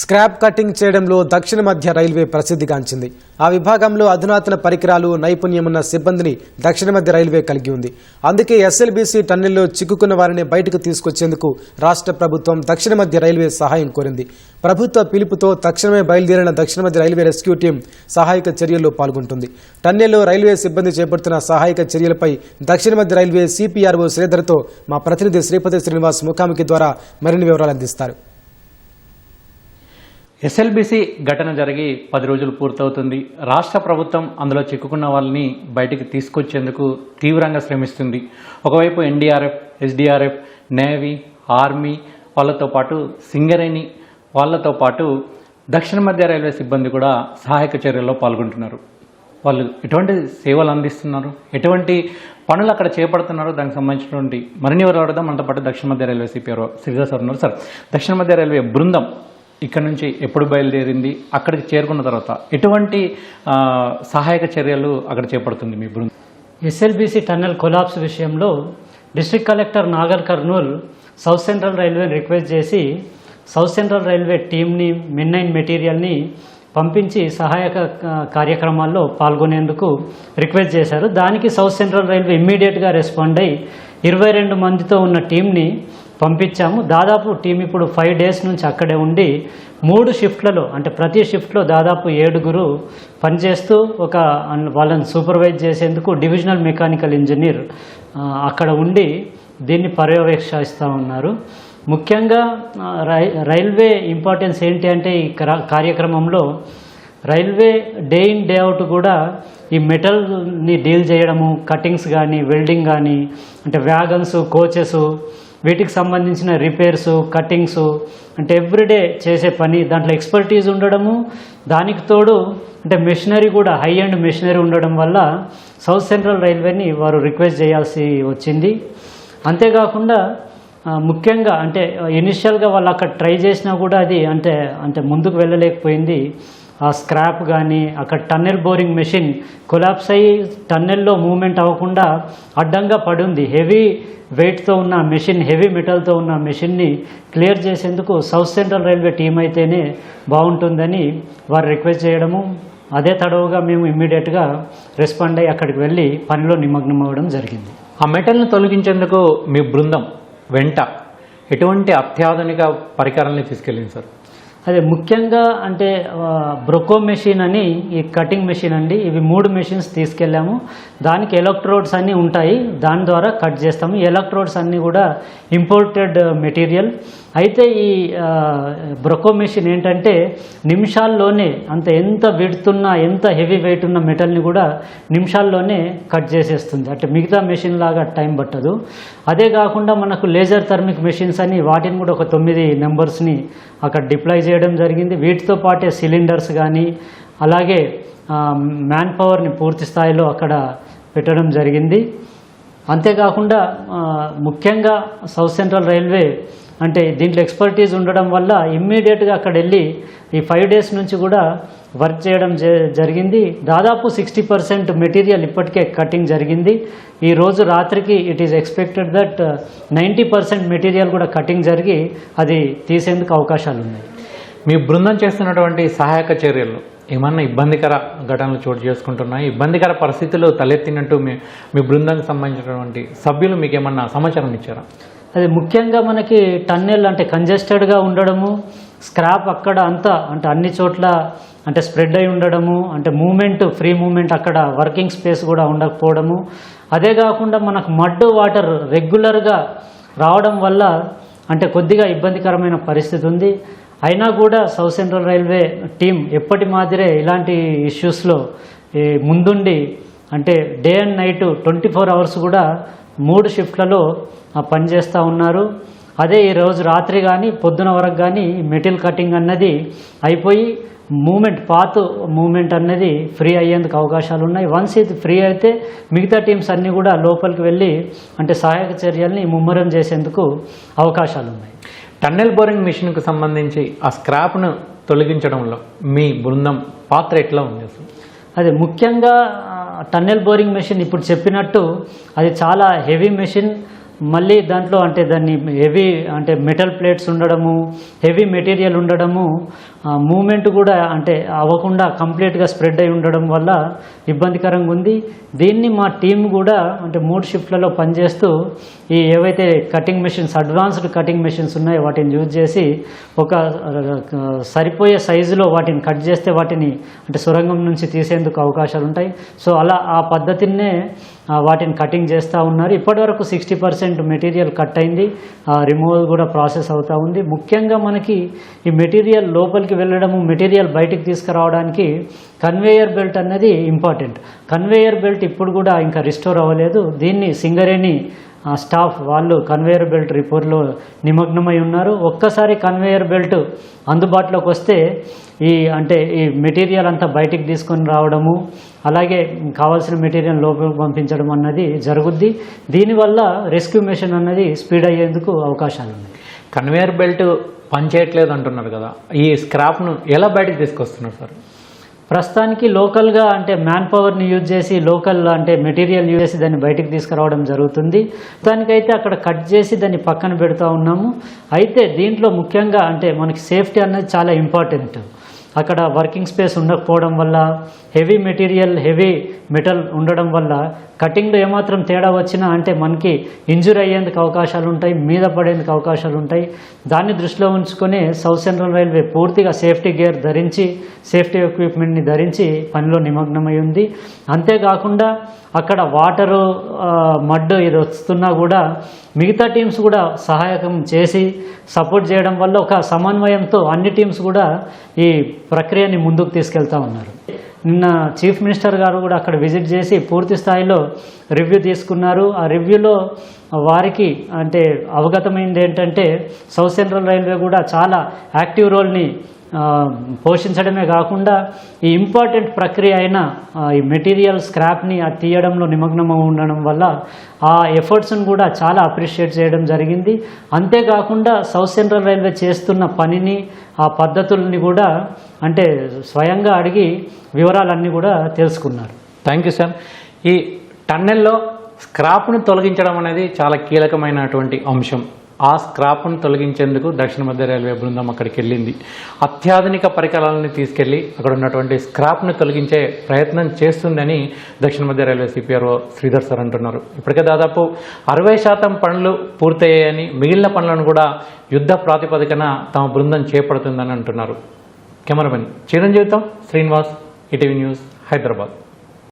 Scrap cutting చేయడంలో దక్షిణ మధ్య రైల్వే ప్రసిద్ధిగాంచింది. ఆ విభాగంలో అధునాతన పరికరాలు నైపుణ్యమున్న సిబ్బందిని దక్షిణ మధ్య రైల్వే కలిగి ఉంది. అందుకే ఎస్ఎల్బీసీ టన్నెల్లో చిక్కుకున్న వారిని బయటకు తీసుకొచ్చేందుకు రాష్ట్ర ప్రభుత్వం దక్షిణ మధ్య రైల్వే సహాయం కోరింది. ప్రభుత్వ పిలుపుతో తక్షణమే బయలుదేరిన దక్షిణ మధ్య రైల్వే రెస్క్యూ టీం సహాయక చర్యల్లో పాల్గొంటుంది. టన్నెల్లో రైల్వే సిబ్బంది చేపడుతున్న సహాయక చర్యలపై దక్షిణ మధ్య రైల్వే సిపిఆర్ఓ శ్రీధర్తో మా ప్రతినిధి శ్రీపతి శ్రీనివాస్ ముఖాముఖి ద్వారా మరిన్ని వివరాలు అందిస్తారు. ఎస్ఎల్బిసి ఘటన జరిగి పది రోజులు పూర్తవుతుంది. రాష్ట్ర ప్రభుత్వం అందులో చిక్కుకున్న వాళ్ళని బయటికి తీసుకొచ్చేందుకు తీవ్రంగా శ్రమిస్తుంది. ఒకవైపు ఎన్డీఆర్ఎఫ్ ఎస్డీఆర్ఎఫ్ నేవీ ఆర్మీ వాళ్ళతో పాటు సింగరేణి వాళ్ళతో పాటు దక్షిణ మధ్య రైల్వే సిబ్బంది కూడా సహాయక చర్యల్లో పాల్గొంటున్నారు. వాళ్ళు ఎటువంటి సేవలు అందిస్తున్నారు? ఎటువంటి పనులు అక్కడ చేపడుతున్నారు? దానికి సంబంధించినటువంటి మరిన్ని వివరాలు మనతో పాటు దక్షిణ మధ్య రైల్వే సిపిఆర్ శ్రీధర్ సార్ ఉన్నారు. సార్ దక్షిణ మధ్య రైల్వే బృందం ఇక్కడ నుంచి ఎప్పుడు బయలుదేరింది అక్కడికి చేరుకున్న తర్వాత ఎటువంటి సహాయక చర్యలు అక్కడ చేపడుతుంది మీ బృందం? ఎస్ఎల్బీసీ టన్నెల్ కొలాప్స్ విషయంలో district collector Nagar Kurnool south central రైల్వేని request చేసి సౌత్ సెంట్రల్ రైల్వే టీంని మిన్నైన్ మెటీరియల్ని పంపించి సహాయక కార్యక్రమాల్లో పాల్గొనేందుకు రిక్వెస్ట్ చేశారు. దానికి సౌత్ సెంట్రల్ రైల్వే ఇమ్మీడియట్గా రెస్పాండ్ అయ్యి ఇరవై రెండు మందితో ఉన్న టీంని పంపించాము. దాదాపు టీం ఇప్పుడు ఫైవ్ డేస్ నుంచి అక్కడే ఉండి మూడు షిఫ్ట్లలో అంటే ప్రతి షిఫ్ట్లో దాదాపు ఏడుగురు పనిచేస్తూ ఒక వాళ్ళని సూపర్వైజ్ చేసేందుకు డివిజనల్ మెకానికల్ ఇంజనీర్ అక్కడ ఉండి దీన్ని పర్యవేక్షిస్తూ ఉన్నారు. ముఖ్యంగా రై రైల్వే ఇంపార్టెన్స్ ఏంటి అంటే ఈ కార్యక్రమంలో railway day in day out కూడా ఈ మెటల్ని డీల్ చేయడము కటింగ్స్ కానీ వెల్డింగ్ కానీ అంటే వ్యాగన్స్ కోచెస్ వీటికి సంబంధించిన రిపేర్స్ కటింగ్స్ అంటే ఎవ్రీడే చేసే పని దాంట్లో ఎక్స్పర్టీజ్ ఉండడము దానికి తోడు అంటే మెషినరీ కూడా హై అండ్ మెషినరీ ఉండడం వల్ల సౌత్ సెంట్రల్ రైల్వేని వారు రిక్వెస్ట్ చేయాల్సి వచ్చింది. అంతేకాకుండా ముఖ్యంగా అంటే ఇనిషియల్గా వాళ్ళు అక్కడ ట్రై చేసినా కూడా అది అంటే అంటే ముందుకు వెళ్ళలేకపోయింది. ఆ స్క్రాప్ కానీ అక్కడ టన్నెల్ బోరింగ్ మెషిన్ కొలాప్స్ అయ్యి టన్నెల్లో మూవ్మెంట్ అవ్వకుండా అడ్డంగా పడుంది. హెవీ వెయిట్తో ఉన్న మెషిన్ హెవీ మెటల్తో ఉన్న మెషిన్ని క్లియర్ చేసేందుకు సౌత్ సెంట్రల్ రైల్వే టీం అయితేనే బాగుంటుందని వారు రిక్వెస్ట్ చేయడము. అదే తడవుగా మేము ఇమ్మీడియట్గా రెస్పాండ్ అయ్యి అక్కడికి వెళ్ళి పనిలో నిమగ్నం అవ్వడం జరిగింది. ఆ మెటల్ని తొలగించేందుకు మీ బృందం వెంట ఎటువంటి అత్యాధునిక పరికరాలని తీసుకెళ్ళింది సార్? అదే ముఖ్యంగా అంటే బ్రొకో మెషిన్ అని ఈ కటింగ్ మెషిన్ అండి ఇవి మూడు మెషిన్స్ తీసుకెళ్ళాము. దానికి ఎలక్ట్రోడ్స్ అన్నీ ఉంటాయి దాని ద్వారా కట్ చేస్తాము. ఎలక్ట్రోడ్స్ అన్నీ కూడా ఇంపోర్టెడ్ మెటీరియల్. అయితే ఈ బ్రొకో మెషిన్ ఏంటంటే నిమిషాల్లోనే అంత ఎంత విడుతున్న ఎంత హెవీ వెయిట్ ఉన్న మెటల్ని కూడా నిమిషాల్లోనే కట్ చేసేస్తుంది. అంటే మిగతా మెషిన్ లాగా టైం పట్టదు. అదే కాకుండా మనకు లేజర్ థర్మిక్ మెషిన్స్ అని వాటిని కూడా ఒక తొమ్మిది నెంబర్స్ని అక్కడ డిప్లాయ్ చేయడం జరిగింది. వీటితో పాటే సిలిండర్స్ కానీ అలాగే మ్యాన్ పవర్ని పూర్తి స్థాయిలో అక్కడ పెట్టడం జరిగింది. అంతేకాకుండా ముఖ్యంగా సౌత్ సెంట్రల్ రైల్వే అంటే దీంట్లో ఎక్స్పర్టీజ్ ఉండడం వల్ల ఇమ్మీడియట్గా అక్కడ వెళ్ళి ఈ ఫైవ్ డేస్ నుంచి కూడా వర్క్ చేయడం జ- జరిగింది. దాదాపు సిక్స్టీ పర్సెంట్ మెటీరియల్ ఇప్పటికే కటింగ్ జరిగింది. ఈ రోజు రాత్రికి it is expected that ninety percent material కూడా కటింగ్ జరిగి అది తీసేందుకు అవకాశాలు ఉన్నాయి మీ బృందం చేస్తున్నటువంటి సహాయక చర్యలు ఏమన్నా ఇబ్బందికర ఘటనలు చోటు చేసుకుంటున్నాయి? ఇబ్బందికర పరిస్థితులు తలెత్తినట్టు మీ మీ బృందానికి సంబంధించినటువంటి సభ్యులు మీకు ఏమన్నా సమాచారం ఇచ్చారా? అది ముఖ్యంగా మనకి టన్నెల్ అంటే కంజెస్టెడ్గా ఉండడము స్క్రాప్ అక్కడ అంతా అంటే అన్ని చోట్ల అంటే స్ప్రెడ్ అయి ఉండడము అంటే మూమెంట్ ఫ్రీ మూమెంట్ అక్కడ వర్కింగ్ స్పేస్ కూడా ఉండకపోవడము. అదే కాకుండా మనకు మడ్ వాటర్ రెగ్యులర్గా రావడం వల్ల అంటే కొద్దిగా ఇబ్బందికరమైన పరిస్థితి ఉంది. అయినా కూడా సౌత్ సెంట్రల్ రైల్వే టీం ఎప్పటి మాదిరే ఇలాంటి ఇష్యూస్లో ముందుండి అంటే day and night twenty four hours కూడా మూడు షిఫ్ట్లలో పనిచేస్తూ ఉన్నారు. అదే ఈరోజు రాత్రి కానీ పొద్దున వరకు కానీ మెటీరియల్ కటింగ్ అన్నది అయిపోయి మూమెంట్ పాత్ మూమెంట్ అన్నది ఫ్రీ అయ్యేందుకు అవకాశాలు ఉన్నాయి. వన్స్ ఇది ఫ్రీ అయితే మిగతా టీమ్స్ అన్నీ కూడా లోపలికి వెళ్ళి అంటే సహాయక చర్యల్ని ముమ్మరం చేసేందుకు అవకాశాలు ఉన్నాయి. టన్నెల్ బోరింగ్ మిషన్కు సంబంధించి ఆ స్క్రాప్ను తొలగించడంలో మీ బృందం పాత్ర ఎట్లా ఉంది అదే అది ముఖ్యంగా టన్నెల్ బోరింగ్ మెషిన్ ఇప్పుడు చెప్పినట్టు అది చాలా హెవీ మెషిన్ మళ్ళీ దాంట్లో అంటే దాన్ని హెవీ అంటే మెటల్ ప్లేట్స్ ఉండడము హెవీ మెటీరియల్ ఉండడము మూమెంట్ కూడా అంటే అవ్వకుండా కంప్లీట్గా స్ప్రెడ్ అయి ఉండడం వల్ల ఇబ్బందికరంగా ఉంది. దీన్ని మా టీం కూడా అంటే మూడు షిఫ్ట్లలో పనిచేస్తూ ఈ ఏవైతే cutting machines advanced cutting machines ఉన్నాయో వాటిని యూజ్ చేసి ఒక సరిపోయే సైజులో వాటిని కట్ చేస్తే వాటిని అంటే సొరంగం నుంచి తీసేందుకు అవకాశాలు ఉంటాయి. సో అలా ఆ పద్ధతినే వాటిని కటింగ్ చేస్తూ ఉన్నారు. ఇప్పటివరకు సిక్స్టీ పర్సెంట్ మెటీరియల్ కట్ అయింది. రిమూవల్ కూడా ప్రాసెస్ అవుతూ ఉంది. ముఖ్యంగా మనకి ఈ మెటీరియల్ లోపలికి వెళ్ళడము మెటీరియల్ బయటికి తీసుకురావడానికి కన్వేయర్ బెల్ట్ అనేది ఇంపార్టెంట్ కన్వేయర్ బెల్ట్ ఇప్పుడు కూడా ఇంకా రిస్టోర్ అవ్వలేదు. దీన్ని సింగరేణి స్టాఫ్ వాళ్ళు కన్వేయర్ బెల్ట్ రిపోర్ట్లో నిమగ్నమై ఉన్నారు. ఒక్కసారి కన్వేయర్ బెల్ట్ అందుబాటులోకి వస్తే ఈ అంటే ఈ మెటీరియల్ అంతా బయటికి తీసుకొని రావడము అలాగే కావాల్సిన మెటీరియల్ లోపలికి పంపించడం అన్నది జరుగుద్ది. దీనివల్ల రెస్క్యూ మిషన్ అన్నది స్పీడ్ అయ్యేందుకు అవకాశాలు ఉన్నాయి. కన్వేయర్ బెల్ట్ పనిచేయట్లేదు అంటున్నారు కదా. ఈ స్క్రాప్ను ఎలా బయటకు తీసుకొస్తున్నారు సార్? ప్రస్తుతానికి లోకల్గా అంటే మ్యాన్ పవర్ని యూజ్ చేసి లోకల్ అంటే మెటీరియల్ యూజ్ చేసి దాన్ని బయటకు తీసుకురావడం జరుగుతుంది. దానికైతే అక్కడ కట్ చేసి దాన్ని పక్కన పెడతా ఉన్నాము. అయితే దీంట్లో ముఖ్యంగా అంటే మనకి సేఫ్టీ అనేది చాలా ఇంపార్టెంట్ అక్కడ వర్కింగ్ స్పేస్ ఉండకపోవడం వల్ల హెవీ మెటీరియల్ హెవీ మెటల్ ఉండడం వల్ల కటింగ్లో ఏమాత్రం తేడా వచ్చినా అంటే మనకి ఇంజురీ అయ్యేందుకు అవకాశాలు ఉంటాయి మీద పడేందుకు అవకాశాలు ఉంటాయి. దాన్ని దృష్టిలో ఉంచుకొని సౌత్ సెంట్రల్ రైల్వే పూర్తిగా సేఫ్టీ గేర్ ధరించి సేఫ్టీ ఎక్విప్మెంట్ని ధరించి పనిలో నిమగ్నమై ఉంది. అంతేకాకుండా అక్కడ వాటరు మడ్ ఇది వస్తున్నా కూడా మిగతా టీమ్స్ కూడా సహాయకం చేసి సపోర్ట్ చేయడం వల్ల ఒక సమన్వయంతో అన్ని టీమ్స్ కూడా ఈ ప్రక్రియని ముందుకు తీసుకెళ్తా ఉన్నారు. నిన్న చీఫ్ మినిస్టర్ గారు కూడా అక్కడ విజిట్ చేసి పూర్తి స్థాయిలో రివ్యూ తీసుకున్నారు. ఆ రివ్యూలో వారికి అంటే అవగతమైంది ఏంటంటే సౌత్ సెంట్రల్ రైల్వే కూడా చాలా యాక్టివ్ రోల్ని పోషించడమే కాకుండా ఈ ఇంపార్టెంట్ ప్రక్రియ అయిన ఈ మెటీరియల్ స్క్రాప్ని ఆ తీయడంలో నిమగ్నం ఉండడం వల్ల ఆ ఎఫర్ట్స్ను కూడా చాలా అప్రిషియేట్ చేయడం జరిగింది. అంతేకాకుండా సౌత్ సెంట్రల్ రైల్వే చేస్తున్న పనిని ఆ పద్ధతుల్ని కూడా అంటే స్వయంగా అడిగి వివరాలన్నీ కూడా తెలుసుకున్నారు. థ్యాంక్ యూ సార్ ఈ టన్నెల్లో స్క్రాప్ను తొలగించడం అనేది చాలా కీలకమైనటువంటి అంశం. ఆ స్క్రాప్ను తొలగించేందుకు దక్షిణ మధ్య రైల్వే బృందం అక్కడికి వెళ్ళింది. అత్యాధునిక పరికరాలను తీసుకెళ్ళి అక్కడ ఉన్నటువంటి స్క్రాప్ను తొలగించే ప్రయత్నం చేస్తుందని దక్షిణ మధ్య రైల్వే సిపిఆర్ఓ శ్రీధర్ సార్ అంటున్నారు. ఇప్పటికే దాదాపు అరవై శాతం పనులు పూర్తయ్యాయని మిగిలిన పనులను కూడా యుద్ధ ప్రాతిపదికన తమ బృందం చేపడుతుందని అంటున్నారు. కెమెరామెన్ చిరంజీవితం శ్రీనివాస్ ఈటీవీ న్యూస్ హైదరాబాద్.